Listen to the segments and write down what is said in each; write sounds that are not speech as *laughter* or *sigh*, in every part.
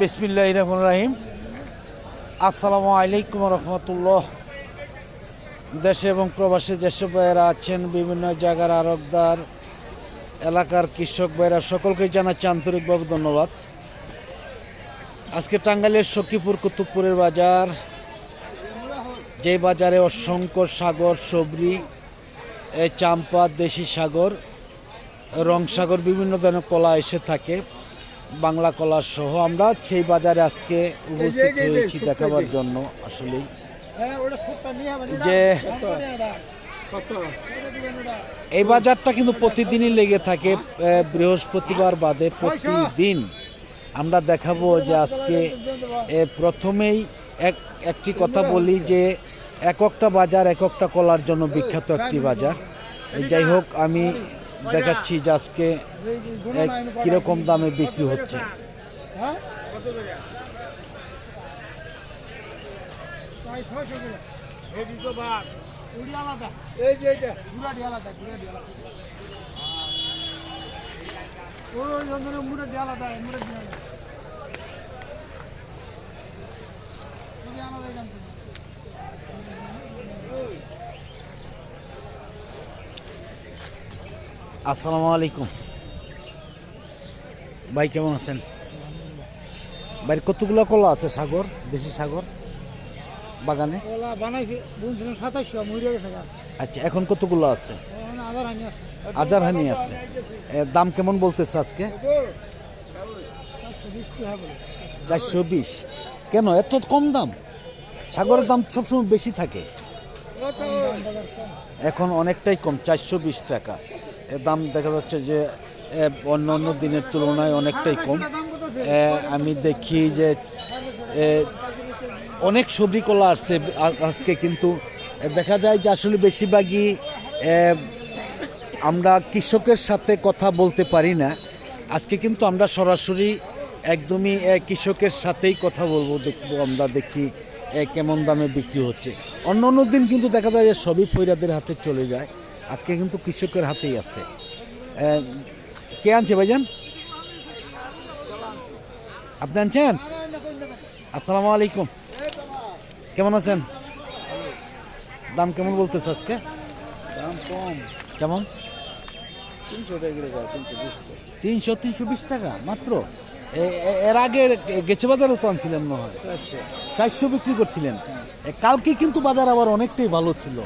বিসমিল্লাহ রহমান রাহিম। আসসালামু আলাইকুম রহমতুল্লাহ। দেশে এবং প্রবাসী যেসব ভাইয়েরা আছেন, বিভিন্ন জায়গার আরবদার, এলাকার কৃষক ভাইয়েরা, সকলকে জানাচ্ছি আন্তরিকভাবে ধন্যবাদ। আজকে টাঙ্গাইলের সখীপুর কুতুবপুরের বাজার, যে বাজারে অসংখ্য সাগর, সবরি চাম্পা, দেশি সাগর রং সাগর বিভিন্ন ধরনের কলা এসে থাকে। বাংলা কলা সহ আমরা সেই বাজারে আজকে উপস্থিত হয়েছি দেখাবার জন্য আসলেই। যে এই বাজারটা কিন্তু প্রতিদিনই লেগে থাকে বৃহস্পতিবার বাদে প্রতিদিন। আমরা দেখাবো যে আজকে প্রথমেই এক একটি কথা বলি যে এক একটা বাজার এক একটা কলার জন্য বিখ্যাত একটি বাজার। যাই হোক আমি দেখাচ্ছি যে আজকে কীরকম দামে বিক্রি হচ্ছে আলাদা মুড়ি আসসালামু আলাইকুম। ভাই কেমন আছেন? ভাই কতগুলো কলা আছে সাগর দেশি সাগর? বাগানে? ওলা বানাইছে বুনছিলাম সাতাশশো মুড়ি গেছে আচ্ছা এখন কতগুলো আছে? আধার হানি আছে। দাম কেমন বলতেছে আজকে? চারশো বিশ। কেন এত কম দাম? সাগরের দাম সবসময় বেশি থাকে। এখন অনেকটাই কম চারশো বিশ টাকা। দাম দেখা যাচ্ছে যে অন্য অন্য দিনের তুলনায় অনেকটাই কম। আমি দেখি যে অনেক সবজি কলা আসছে আজকে কিন্তু। দেখা যায় যে আসলে বেশিরভাগই আমরা কৃষকের সাথে কথা বলতে পারি না। আজকে কিন্তু আমরা সরাসরি একদমই কৃষকের সাথেই কথা বলব, দেখব, আমরা দেখি কেমন দামে বিক্রি হচ্ছে। অন্য অন্য দিন কিন্তু দেখা যায় যে সবই ফৈরাদের হাতে চলে যায়। আজকে কিন্তু কৃষকের হাতেই আছে। কে আনছে ভাইজান? আপনি আনছেন? আসসালামু আলাইকুম। কেমন আছেন? দাম কেমন বলতেছে আজকে? দাম কম। কেমন? তিনশো টাকা তিনশো বিশ তিনশো বিশ টাকা মাত্র? এর আগে গেছে বাজারও তো আনছিলেন মনে হয়। চারশো বিক্রি করছিলেন। কালকে কিন্তু বাজার আবার অনেকটাই ভালো ছিল।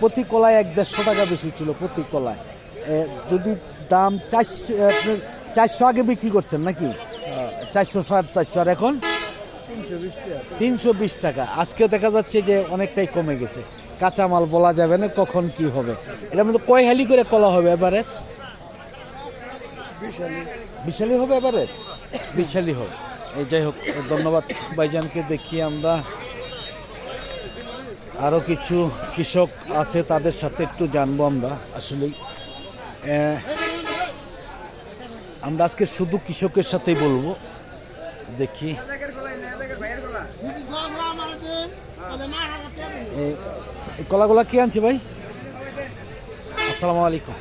প্রতি কলায় এক দেড়শো টাকা বেশি ছিল প্রতি কলায়। যদি দাম চারশো চারশো আগে বিক্রি করছেন নাকি? চারশো সাড়ে চারশো আর এখন? তিনশো বিশ টাকা। তিনশো বিশ টাকা আজকে দেখা যাচ্ছে যে অনেকটাই কমে গেছে। কাঁচামাল বলা যাবে না কখন কি হবে। এটার মধ্যে কয় হালি করে কলা হবে এভারেজ? বিশালি বিশালি হবে এভারেজ? বিশালি হোক। এই যাই হোক, ধন্যবাদ ভাইজানকে। দেখি আমরা আরও কিছু কৃষক আছে, তাদের সাথে একটু জানব আমরা আসলেই। আমরা আজকে শুধু কৃষকের সাথেই বলব। দেখি। কলাগুলা কে আনছে ভাই? আসসালামু আলাইকুম।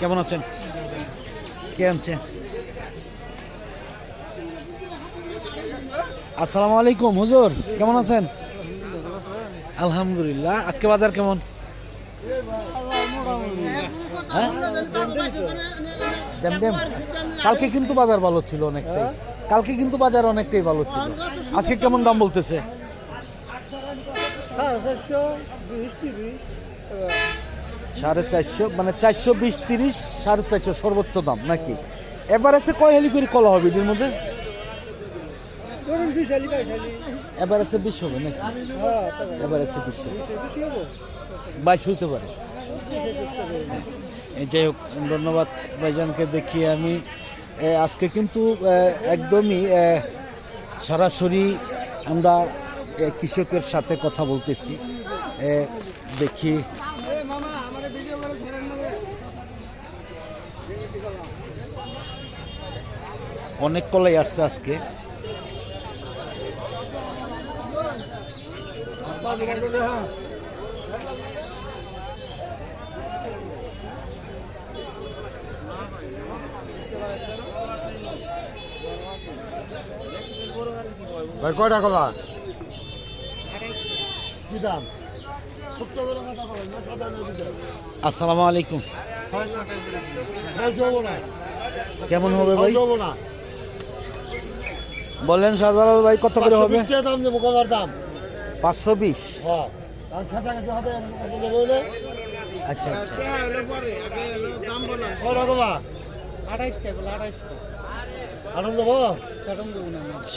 কেমন আছেন? কে আনছে? আসসালামু আলাইকুম, হুজুর, কেমন আছেন? আলহামদুলিল্লাহ, আজকে বাজার কেমন? হ্যাঁ? কালকে কিন্তু বাজার ভালো ছিল অনেকটাই। কালকে কিন্তু বাজার অনেকটাই ভালো ছিল। আজকে কেমন দাম বলতেছে? সাড়ে চারশো মানে চারশো বিশ তিরিশ, সাড়ে চারশো সর্বোচ্চ দাম নাকি? এবার আছে কয় হেলি করে কলা হবে এদের মধ্যে? এবার আছে বিশ হবে নাকি? হ্যাঁ এবার আছে বিশ বাইশ হইতে পারে। যাই হোক ধন্যবাদ ভাইজানকে দেখিয়ে আমি। আজকে কিন্তু একদমই সরাসরি আমরা কৃষকের সাথে কথা বলতেছি। দেখি। অনেক কলাই আসছে আজকে। ভাই কয়টা কলা? কি দাম? আসসালামু আলাইকুম। কেমন হবে ভাই? বলেন শাহজালাল ভাই কত করে হবে? দাম দেবো কলার দাম। পাঁচশো বিশ? হ্যাঁ। আচ্ছা আচ্ছা।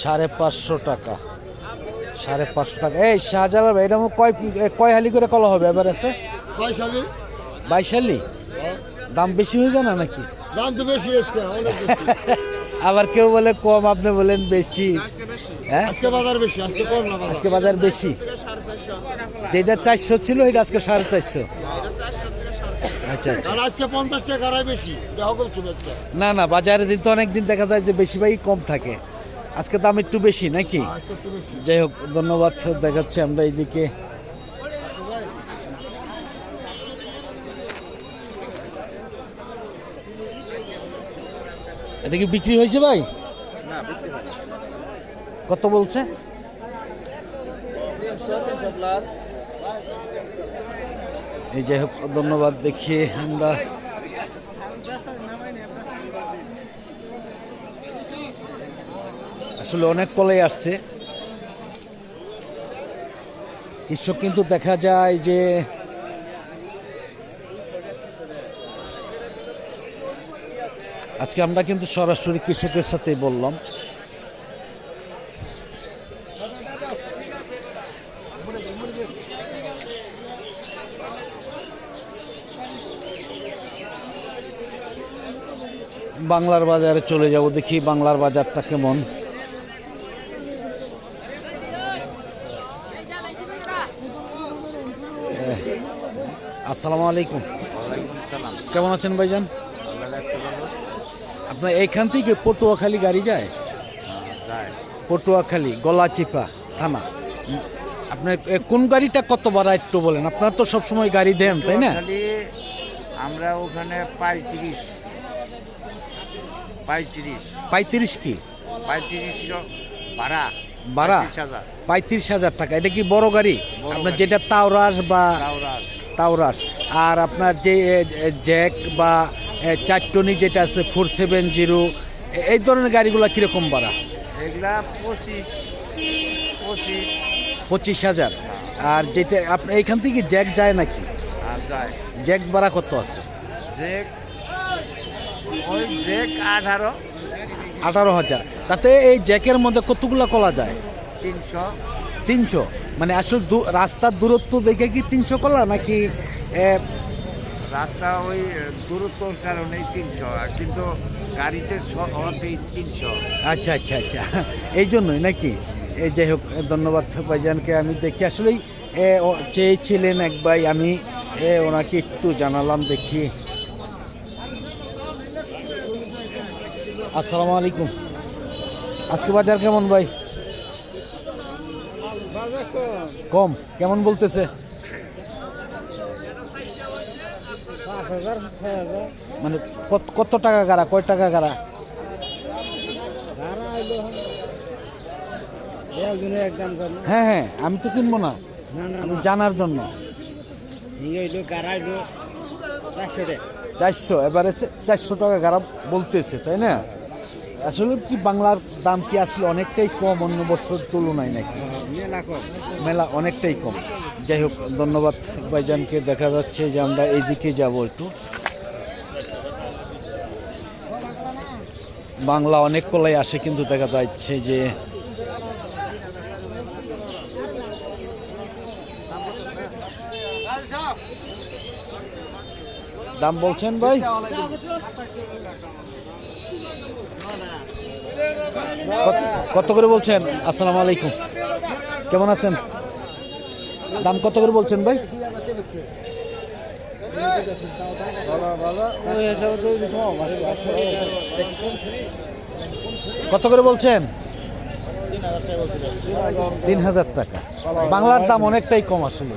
সাড়ে পাঁচশো টাকা। সাড়ে পাঁচশো টাকা। এই শাহজালাল ভাই এটা কয় কয় হালি করে কলা হবে? এবার আছে? বাইশ হালি। হ্যাঁ। দাম বেশি হয়ে যায় না নাকি? দাম তো বেশি। *laughs* আবার কেউ বলে কম আপনি বলেন বেশি। আজকে বাজার বেশি আজকে কম না আজকে বাজার বেশি। যেটা চারশো ছিল এটা আজকে সাড়ে চারশো। আচ্ছা আচ্ছা। আজকে পঞ্চাশ টাকা বেশি না না বাজারে দিন তো অনেক দিন দেখা যায় যে বেশি ভাই কম থাকে। আজকে দাম একটু বেশি নাকি? বেশি। যাই হোক ধন্যবাদ দেখাচ্ছি আমরা এইদিকে। এটা কি বিক্রি হয়েছে ভাই? কত বলছে? এই যাই হোক, ধন্যবাদ দেখিয়ে আমরা আসলে অনেক কলাই আসছে। কৃষক কিন্তু দেখা যায় যে আজকে আমরা কিন্তু সরাসরি কৃষকের সাথেই বললাম। বাংলার বাজারে চলে যাব দেখি বাংলার বাজারটা কেমন। আসসালামু আলাইকুম। কেমন আছেন ভাইজান? আপনার এইখান থেকে পটুয়াখালী গাড়ি যায়। পটুয়াখালী গলাচিপা। থানা উম, আপনার কোন গাড়িটা কত ভাড়া একটু বলেন? আপনার তো সবসময় গাড়ি দেন তাই না? আমরা ওখানে পঁয়ত্রিশ। পঁয়ত্রিশ। পঁয়ত্রিশ কি? পঁয়ত্রিশ ভাড়া। ভাড়া? পঁয়ত্রিশ হাজার। টাকা। এটা কি বড় গাড়ি? আপনার যেটা তাওরাস বা তাওরাস আর আপনার যে জ্যাক বা চারটনি যেটা আছে ফোর সেভেন জিরো এই ধরনের গাড়িগুলো কীরকম ভাড়া? এগুলা পঁচিশ পঁচিশ। হাজার। আর যেটা আপনি এইখান থেকে জ্যাক যায় নাকি? যায়। জ্যাক ভাড়া কত আছে? জেক ওই জেক আঠারো। আঠারো হাজার। তাতে এই জ্যাকের মধ্যে কতগুলো কলা যায়? তিনশো। তিনশো? মানে আসলে রাস্তার দূরত্ব দেখে কি তিনশো কলা নাকি রাস্তা ওই দূরত্বর কারণেই তিনশো আর কিন্তু গাড়িতে তিনশো। আচ্ছা আচ্ছা আচ্ছা। এই জন্যই নাকি? যাই হোক ধন্যবাদ ভাইজানকে। আমি দেখি, আসলেই চেয়েছিলেন এক ভাই, আমি ওনাকে একটু জানালাম, দেখি। আসসালামু আলাইকুম। আজকে বাজার কেমন ভাই? কম, কেমন বলতেছে? মানে কত টাকা গাড়া, কয় টাকা গাড়া ভাড়া হইল একজনের একদম জানো হ্যাঁ হ্যাঁ আমি তো কিনবো না। আমি জানার জন্য। চারশো এবারে চারশো টাকা গাড়া বলতেছে তাই না? আসলে কি বাংলার দাম কি আসলে অনেকটাই কম? অন্য বছর তুলনায় নাকি? মেলা কম। মেলা অনেকটাই কম। যাই হোক ধন্যবাদ ভাইজানকে। দেখা যাচ্ছে যে আমরা এইদিকে যাব একটু। বাংলা অনেক কলাই আসে কিন্তু দেখা যাচ্ছে যে দাম বলছেন ভাই? কত- করে বলছেন? আসসালামু আলাইকুম। কেমন আছেন? দাম কত করে বলছেন ভাই? কত করে বলছেন? তিন হাজার টাকা। বাংলার দাম অনেকটাই কম আসলে।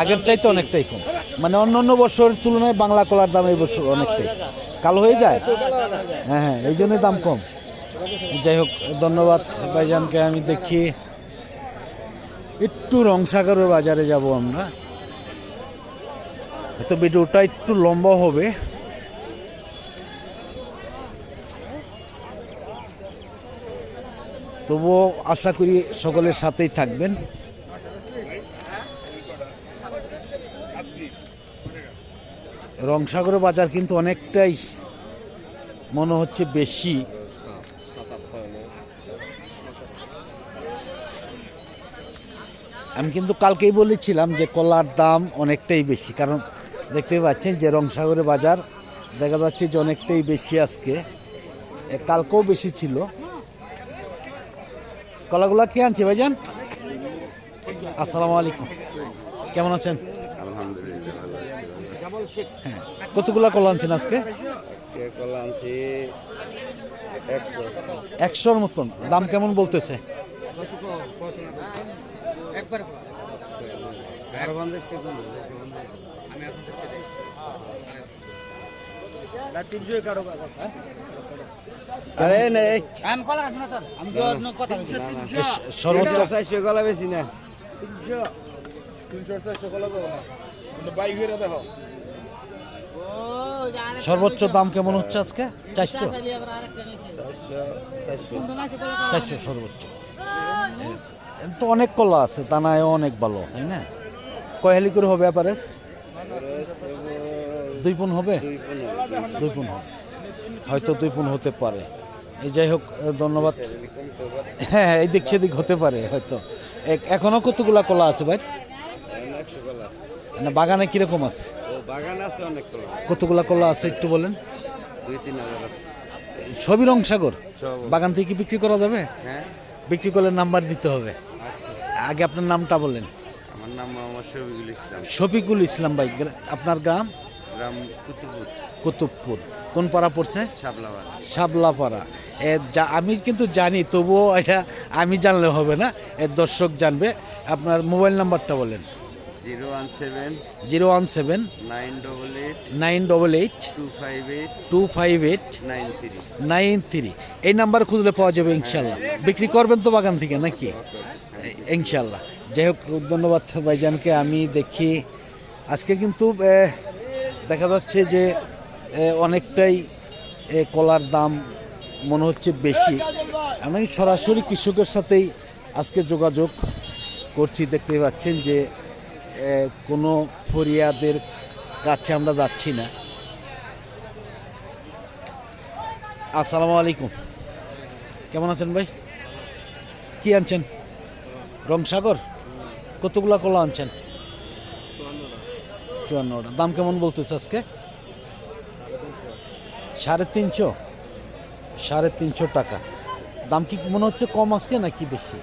আগের চাইতে অনেকটাই কম। মানে অন্য অন্য বছরের তুলনায় বাংলা কলার দাম এই বছর অনেকটাই। কালো হয়ে যায়? হ্যাঁ হ্যাঁ এই জন্যই দাম কম। যাই হোক, ধন্যবাদ ভাইজানকে। আমি দেখি একটু রংসাগরের বাজারে যাব আমরা। তো ভিডিওটা একটু লম্বা হবে। তবুও আশা করি সকলের সাথেই থাকবেন। রংসাগর বাজার কিন্তু অনেকটাই মনে হচ্ছে বেশি। আমি কিন্তু কালকেই বলেছিলাম যে কলার দাম অনেকটাই বেশি, কারণ দেখতে পাচ্ছেন যে রংসাগরের বাজার দেখা যাচ্ছে যে অনেকটাই বেশি আজকে। কালকেও বেশি ছিল। কলাগুলা কে আনছে ভাইজান? আসসালামু আলাইকুম কেমন আছেন? হ্যাঁ কতগুলা কলা আনছেন আজকে? কলা আনছি একশো। একশোর মতন। দাম কেমন বলতেছে? আরে নেই সর্বোচ্চ চারশো কলা বেশি না। সর্বোচ্চ দাম কেমন হচ্ছে আজকে? চারশো। চারশো সর্বোচ্চ। তো অনেক কলা আছে দানায় অনেক ভালো তাই না? কয়ালি করে হবে অ্যাপারেস দুই পুন হবে? দুই পুন হবে। হয়তো দুই পুন হতে পারে। এই যাই হোক ধন্যবাদ। হ্যাঁ এই দিক সেদিক হতে পারে হয়তো। এ- এখনও কতগুলা কলা আছে ভাই? না বাগানে কীরকম আছে? কতগুলা কলা আছে একটু বলেন? সবই রংসাগর? সব। বাগান থেকে কি বিক্রি করা যাবে? হ্যাঁ। বিক্রি করলে নাম্বার দিতে হবে। আচ্ছা। আগে আপনার নামটা বলেন। আমার নাম মোহাম্মদ শফিকুল ইসলাম। শফিকুল ইসলাম ভাই আপনার গ্রাম? গ্রাম কুতুবপুর। কুতুবপুর। কোন পাড়া পড়ছে? সাবলাবাদ শাবলাপাড়া এ যা আমি কিন্তু জানি তবুও এটা আমি জানলে হবে না। এর দর্শক জানবে। আপনার মোবাইল নাম্বারটা বলেন। Zero one seven zero one seven nine double eight nine double eight two five eight two five eight nine three. Nine three. এই নাম্বার খুঁজলে পাওয়া যাবে ইনশাল্লাহ। বিক্রি করবেন তো বাগান থেকে নাকি? ইনশাল্লাহ। যাই হোক ধন্যবাদ ভাইজানকে। আমি দেখি। আজকে কিন্তু দেখা যাচ্ছে যে অনেকটাই কলার দাম মনে হচ্ছে বেশি। আমি সরাসরি কৃষকের সাথেই আজকে যোগাযোগ করছি, দেখতে পাচ্ছেন যে কোনো ফরিয়াদের কাছে আমরা যাচ্ছি না। আসসালামু আলাইকুম। কেমন আছেন ভাই? কি আনছেন? রংসাগর? কতগুলা কলা আনছেন? চুয়ান্নটা। দাম কেমন বলতেছে আজকে? সাড়ে তিনশো। সাড়ে তিনশো টাকা। দাম কি মনে হচ্ছে কম আজকে নাকি বেশি?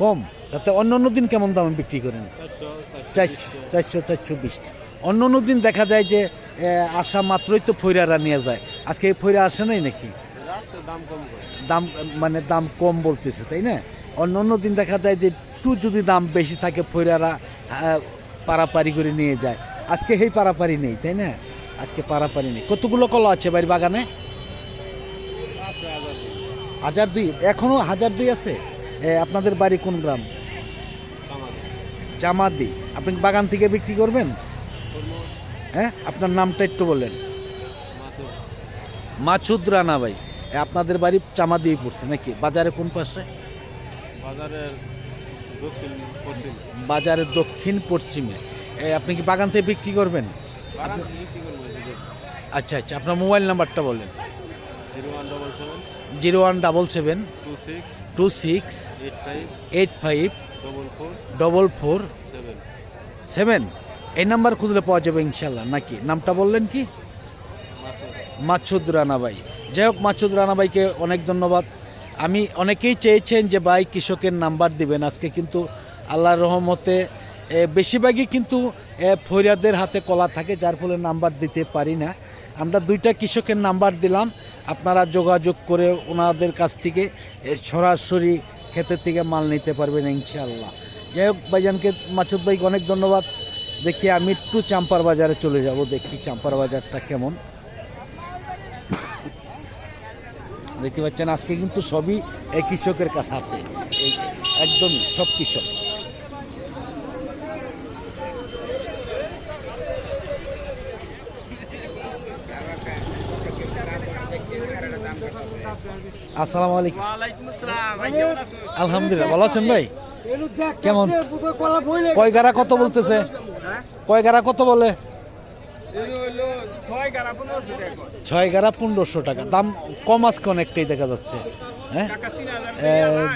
কম? তাতে অন্য অন্য দিন কেমন দামে বিক্রি করেন? চারশো চারশো বিশ। অন্য অন্য দিন দেখা যায় যে আসা মাত্রই তো ফৈরারা নিয়ে যায়। আজকে এই ফৈরা আসে নাই নাকি? দাম মানে দাম কম বলতেছে, তাই না? অন্য অন্য দিন দেখা যায় যে, একটু যদি দাম বেশি থাকে ফৈরারা পারাপারি করে নিয়ে যায়। আজকে সেই পারাপারি নেই, তাই না? আজকে পারাপারি নেই। কতগুলো কলা আছে বাড়ির বাগানে? হাজার দুই। এখনও হাজার দুই আছে? আপনাদের বাড়ি কোন গ্রাম? জামাদি। আপনি বাগান থেকে বিক্রি করবেন? হ্যাঁ আপনার নামটা একটু বললেন মাছুদ রানা ভাই। আপনাদের বাড়ি চামাদি পড়ছে নাকি? বাজারে কোন পাশে? বাজারের বাজারের দক্ষিণ পশ্চিমে। আপনি কি বাগান থেকে বিক্রি করবেন? আচ্ছা আচ্ছা আপনার মোবাইল নাম্বারটা বলেন। Zero one double seven. Two six. Eight five. Double four. Seven. এই নাম্বার খুঁজলে পাওয়া যাবে ইনশাল্লাহ। নাকি? নামটা বললেন কি? মাছুদ রানা ভাই যাই হোক মাছুদ রানা ভাইকে অনেক ধন্যবাদ। আমি অনেকেই চেয়েছেন যে ভাই কৃষকের নাম্বার দিবেন আজকে কিন্তু আল্লাহর রহমতে বেশিরভাগই কিন্তু এ, ফরিয়াদের হাতে কলা থাকে যার ফলে নাম্বার দিতে পারি না। আমরা দুইটা কৃষকের নাম্বার দিলাম আপনারা যোগাযোগ করে ওনাদের কাছ থেকে সরাসরি ক্ষেতের থেকে মাল নিতে পারবেন ইনশাআল্লাহ। যাই হোক ভাইজানকে মাছুদ ভাইকে অনেক ধন্যবাদ। দেখি আমি একটু চাম্পার বাজারে চলে যাব দেখি চাম্পার বাজারটা কেমন। দেখতে পাচ্ছেন, আজকে কিন্তু সবই এই কৃষকের কাছে হাতে। একদমই সব কৃষক। আসসালামু আলাইকুম। আলহামদুলিল্লাহ, ভালো আছেন ভাই? কেমন? কয়গারা কত বলতেছে? কয় গারা কত বলে? টাকা। দাম কম আজকে অনেকটাই দেখা যাচ্ছে। হ্যাঁ?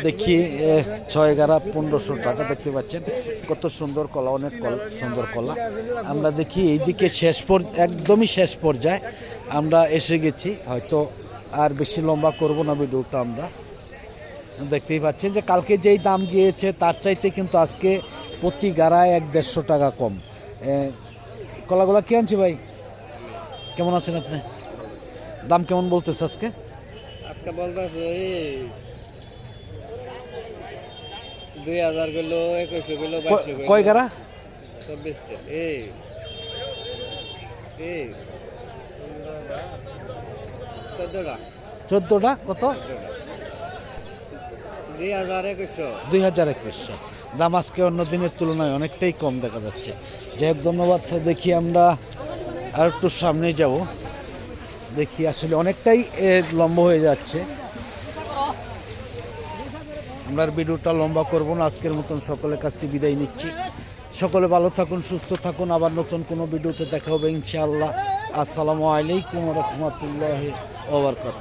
দেখি ছয় গারা পনেরোশো টাকা দেখতে পাচ্ছেন। কত সুন্দর কলা, অনেক কল- সুন্দর কলা। আমরা দেখি এইদিকে শেষ পর, একদমই শেষ পর্যায়ে আমরা এসে গেছি। হয়তো আর বেশি লম্বা করব না ভিডিওটা আমরা। দেখতেই পাচ্ছেন যে কালকে যেই দাম গিয়েছে, তার চাইতে কিন্তু আজকে প্রতি গাড়ায় এক দেড়শো টাকা কম। কলাগুলা কে আনছি ভাই? কেমন আছেন আপনি? দাম কেমন বলতেছে আজকে? আজকে বলতেছে দুই হাজার কিলো একুশশো ক- বাইশশো কয় গাড়া চব্বিশটা। এই এই। চোদ্দটা। চোদ্দোটা? কত? দুই হাজার একুশশো। দুই হাজার একুশশো। দাম আজকে অন্য দিনের তুলনায় অনেকটাই কম দেখা যাচ্ছে। যাই হোক ধন্যবাদ। দেখি আমরা আর একটু সামনে যাব। দেখি, আসলে অনেকটাই লম্বা হয়ে যাচ্ছে। আমরা ভিডিওটা লম্বা করব না, আজকের মতন সকলের কাছ থেকে বিদায় নিচ্ছি। সকলে ভালো থাকুন, সুস্থ থাকুন, আবার নতুন কোনো ভিডিওতে দেখা হবে ইনশাআল্লাহ। আসসালামু আলাইকুম রহমতুল্লাহ ওবরকাত